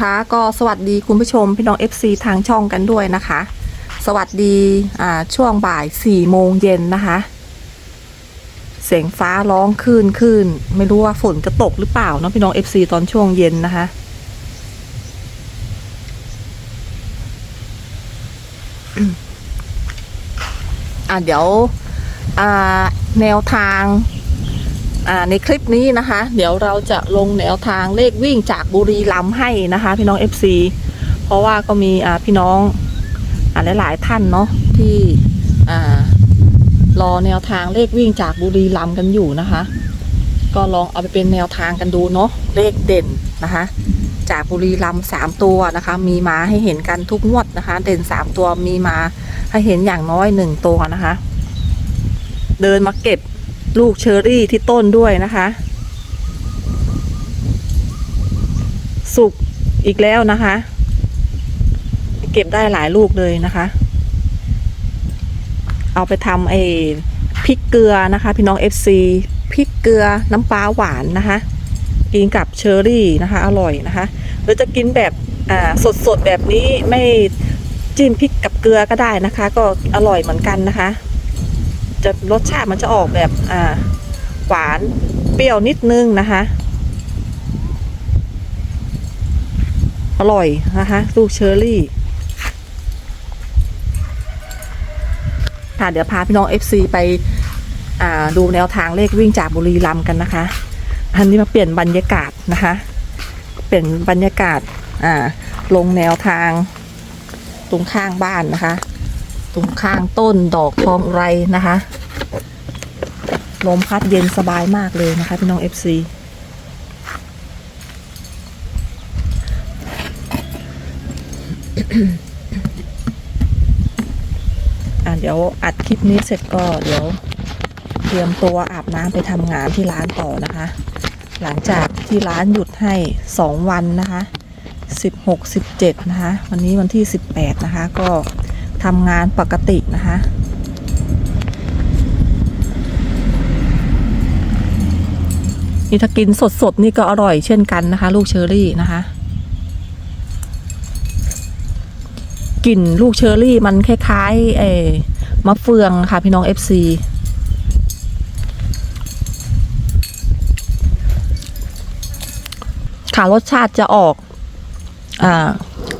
คะ ก็สวัสดีคุณผู้ชมพี่น้อง FC ทางช่องกันด้วยนะคะ สวัสดีอ่าช่วงบ่าย4โมงเย็นนะคะ เสียงฟ้าร้องคลื่นคลื่นไม่รู้ว่าฝนจะตกหรือเปล่าเนาะพี่น้อง FC ตอนช่วงเย็นนะคะอะเดี๋ยวอ่าแนวทาง ในคลิปนี้นะคะ เดี๋ยวเราจะลงแนวทางเลขวิ่งจากบุรีรัมย์ให้นะคะ พี่น้อง FC เพราะว่าก็มีพี่น้องอหลายๆท่านเนาะที่อ่ารอแนวทางเลขวิ่งจากบุรีรัมย์กันอยู่นะคะ ก็ลองเอาไปเป็นแนวทางกันดูเนาะเลขเด่นนะคะ จากบุรีรัมย์สามตัวนะคะ มีมาให้เห็นกันทุกงวดนะคะ เด่นสามตัวมีมาให้เห็นอย่างน้อยหนึ่งตัวนะคะ เดินมาเก็บ ลูกเชอรี่ที่ต้นด้วยนะคะ สุกอีกแล้วนะคะ เก็บได้หลายลูกเลยนะคะ เอาไปทำไอ้พริกเกลือนะคะ พี่น้อง FC พริกเกลือน้ำปลาหวานนะคะ กินกับเชอรี่นะคะ อร่อยนะคะหรือจะกินแบบอ่าสดแบบนี้ไม่จิ้มพริกกับเกลือก็ได้นะคะ ก็อร่อยเหมือนกันนะคะ จะรสชาติมันจะออกแบบอ่าหวานเปรี้ยวนิดนึงนะคะ อร่อยนะคะลูกเชอร์รี่ค่ะเดี๋ยวพาพี่น้อง FC ไปอ่าดูแนวทางเลขวิ่งจากบุรีรัมย์กันนะคะ อันนี้มาเปลี่ยนบรรยากาศนะคะ เปลี่ยนบรรยากาศอ่าลงแนวทางตรงข้างบ้านนะคะ ตรงข้างต้นดอกทองไรนะคะลมพัดเย็นสบายมากเลยนะคะ พี่น้อง FC อะเดี๋ยวอัดคลิปนี้เสร็จก็เดี๋ยวเตรียมตัวอาบน้ำไปทำงานที่ร้านต่อนะคะ หลังจากที่ร้านหยุดให้ 2 วันนะคะ 16 17 นะคะ วันนี้วันที่ 18 นะคะ ก็ ทำงานปกตินะคะนี่ถ้ากินสดๆนี่ก็อร่อยเช่นกันนะคะ ลูกเชอรี่นะคะกลิ่นลูกเชอรี่มันคล้ายๆเอมะเฟืองค่ะพี่น้อง FC ค่ะรสชาติจะออก อ่า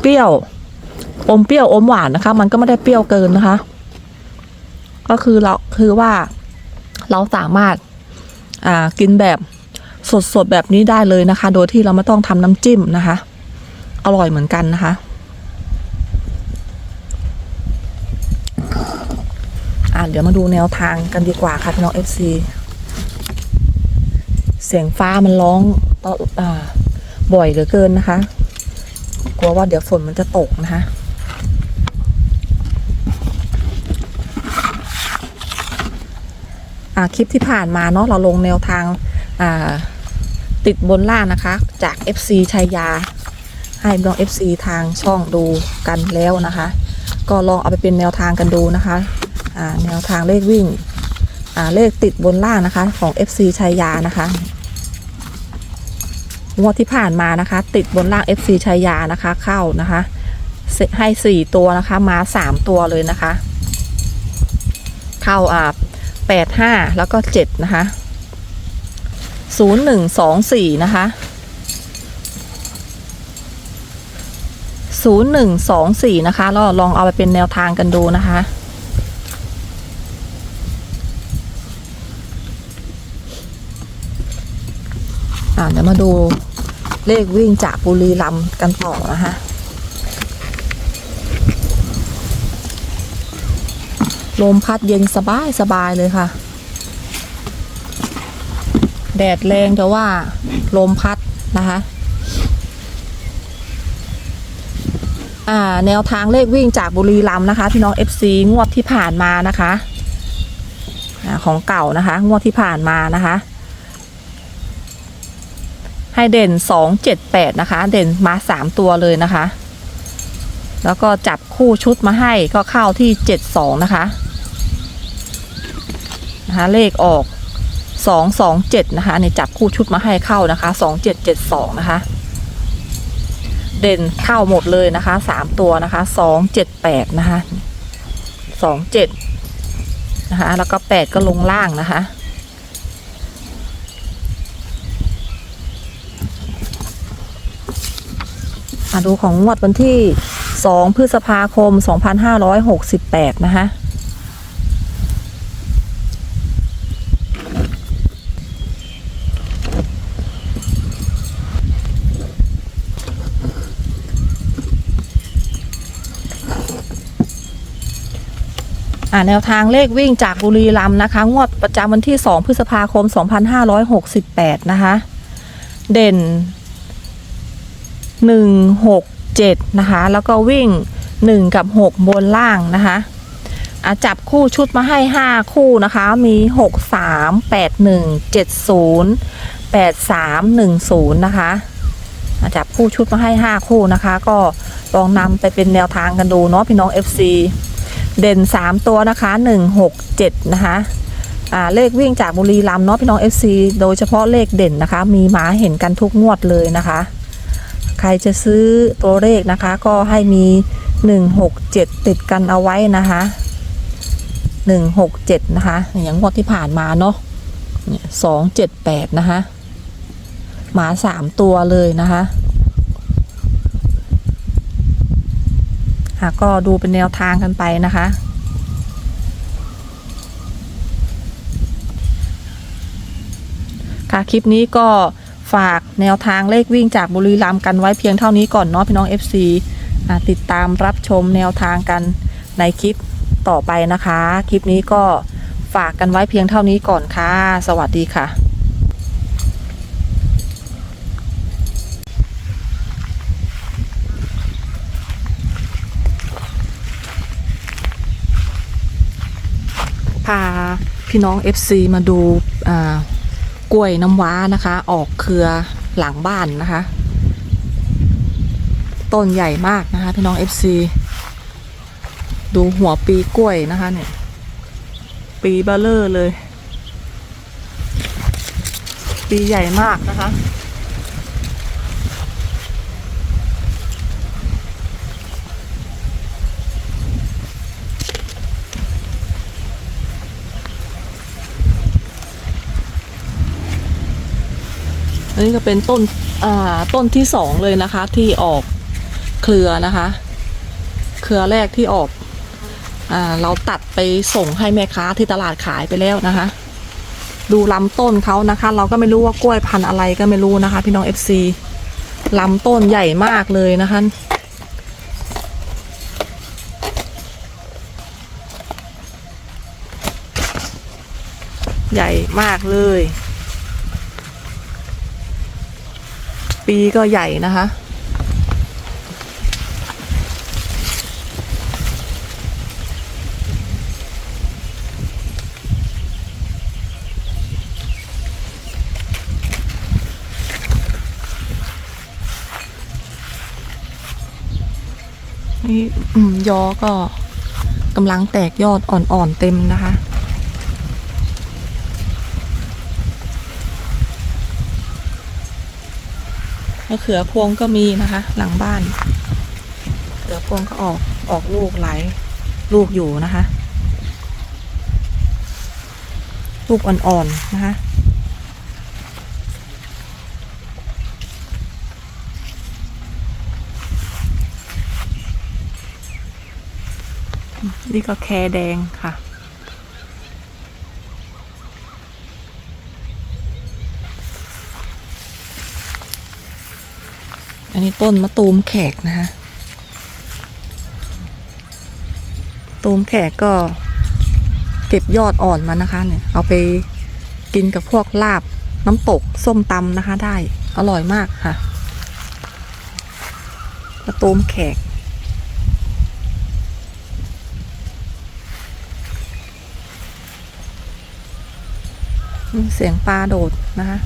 เปรี้ยว อมเปรี้ยวอมหวานนะคะ มันก็ไม่ได้เปรี้ยวเกินนะคะ ก็คือเราคือว่าเราสามารถอ่ากินแบบสดๆแบบนี้ได้เลยนะคะ โดยที่เราไม่ต้องทำน้ำจิ้มนะคะ อร่อยเหมือนกันนะคะอ่าเดี๋ยวมาดูแนวทางกันดีกว่าค่ะพี่น้อง FC เสียงฟ้ามันร้องตออ่าบ่อยเหลือเกินนะคะ กลัวว่าเดี๋ยวฝนมันจะตกนะคะ อ่า คลิปที่ผ่านมาเนาะเราลงแนวทางาติดบนล่างนะคะ จาก FC ชัยยา ให้น้อง FC ทางช่องดูกันแล้วนะคะ ก็ลองเอาไปเป็นแนวทางกันดูนะคะแนวทางเลขวิ่งเลขติดบนล่างนะคะ ของ FC ชัยยานะคะงวดที่ผ่านมานะคะ ติดบนล่าง FC ชัยยานะคะ เข้านะคะ ให้4ตัวนะคะ มา3ตัวเลยนะคะ เข้าอ่า แปดห้าแล้วก็เจ็ดนะคะศูนย์หนึ่งสองสี่นะคะศูนย์หนึ่งสองสี่นะคะเราลองเอาไปเป็นแนวทางกันดูนะคะอ่าเดี๋ยวมาดูเลขวิ่งจากบุรีรัมย์กันต่อนะคะ ลมพัดเย็นสบายสบายเลยค่ะ แดดแรงแต่ว่า ลมพัดนะคะอ่าแนวทางเลขวิ่งจากบุรีรัมย์นะคะ พี่น้อง FC งวดที่ผ่านมานะคะอของเก่านะคะ งวดที่ผ่านมานะคะ ให้เด่นสองเจ็ดแปดนะคะ เด่นมาสามตัวเลยนะคะ แล้วก็จับคู่ชุดมาให้ก็เข้าที่เจ็ดสองนะคะ นะคะเลขออกสองสองเจ็ดนะคะในจับคู่ชุดมาให้เข้านะคะสองเจ็ดเจ็ดสองนะคะ เด่นเข้าหมดเลยนะคะสามตัวนะคะสองเจ็ดแปดนะคะสองเจ็ดนะคะ แล้วก็แปดก็ลงล่างนะคะมาดูของงวดวันที่ 2 พฤษภาคม 2568 นะคะ อ่าแนวทางเลขวิ่งจากบุรีรัมย์นะคะ งวดประจำวันที่ 2 พฤษภาคม 2568 นะคะ เด่นหนึ่งหกเจ็ดนะคะ แล้วก็วิ่งหนึ่งกับหกบนล่างนะคะอะจับคู่ชุดมาให้ห้าคู่นะคะ มีหกสามแปดหนึ่งเจ็ดศูนย์แปดสามหนึ่งศูนย์นะคะอะจับคู่ชุดมาให้ห้าคู่นะคะ ก็ลองนำไปเป็นแนวทางกันดูเนาะพี่น้อง FC เด่นสามตัวนะคะหนึ่งหกเจ็ดนะคะอ่าเลขวิ่งจากบุรีรัมย์เนาะพี่น้อง FC โดยเฉพาะเลขเด่นนะคะ มีหมาเห็นกันทุกงวดเลยนะคะ ใครจะซื้อตัวเลขนะคะ ก็ให้มี 167 ติดกันเอาไว้นะคะ167 นะคะ อย่างงวดที่ผ่านมาเนาะเนี่ย278นะคะ หมาสามตัวเลยนะคะ ค่ะก็ดูเป็นแนวทางกันไปนะคะ ค่ะคลิปนี้ก็ฝากแนวทางเลขวิ่งจากบุรีรัมย์กันไว้เพียงเท่านี้ก่อนเนาะพี่น้อง FC อ่าติดตามรับชมแนวทางกันในคลิปต่อไปนะคะ คลิปนี้ก็ฝากกันไว้เพียงเท่านี้ก่อนค่ะ สวัสดีค่ะ พาพี่น้อง FC มาดูกล้วยน้ำว้านะคะ ออกเครือหลังบ้านนะคะ ต้นใหญ่มากนะคะพี่น้อง FC ดูหัวปีกล้วยนะคะเนี่ย ปีเบลเลอร์เลย ปีใหญ่มากนะคะ นี้ก็เป็นต้นอ่าต้นที่สองเลยนะคะ ที่ออกเครือนะคะ เครือแรกที่ออกอ่าเราตัดไปส่งให้แม่ค้าที่ตลาดขายไปแล้วนะคะ ดูลำต้นเขานะคะ เราก็ไม่รู้ว่ากล้วยพันธุ์อะไรก็ไม่รู้นะคะ พี่น้อง FC ลำต้นใหญ่มากเลยนะคะใหญ่มากเลย ปีก็ใหญ่นะคะ นี่ยอก็กำลังแตกยอดอ่อนๆเต็มนะคะ มะเขือพวงก็มีนะคะ หลังบ้านมะเขือพวงก็ออกออกลูกหลายลูกอยู่นะคะ ลูกอ่อนๆนะคะนี่ก็แคแดงค่ะ อันนี้ต้นมะตูมแขกนะคะตูมแขกก็เก็บยอดอ่อนมานะคะเนี่ย เอาไปกินกับพวกลาบน้ำตกส้มตำนะคะ ได้อร่อยมากค่ะมะตูมแขก เสียงปลาโดดนะคะ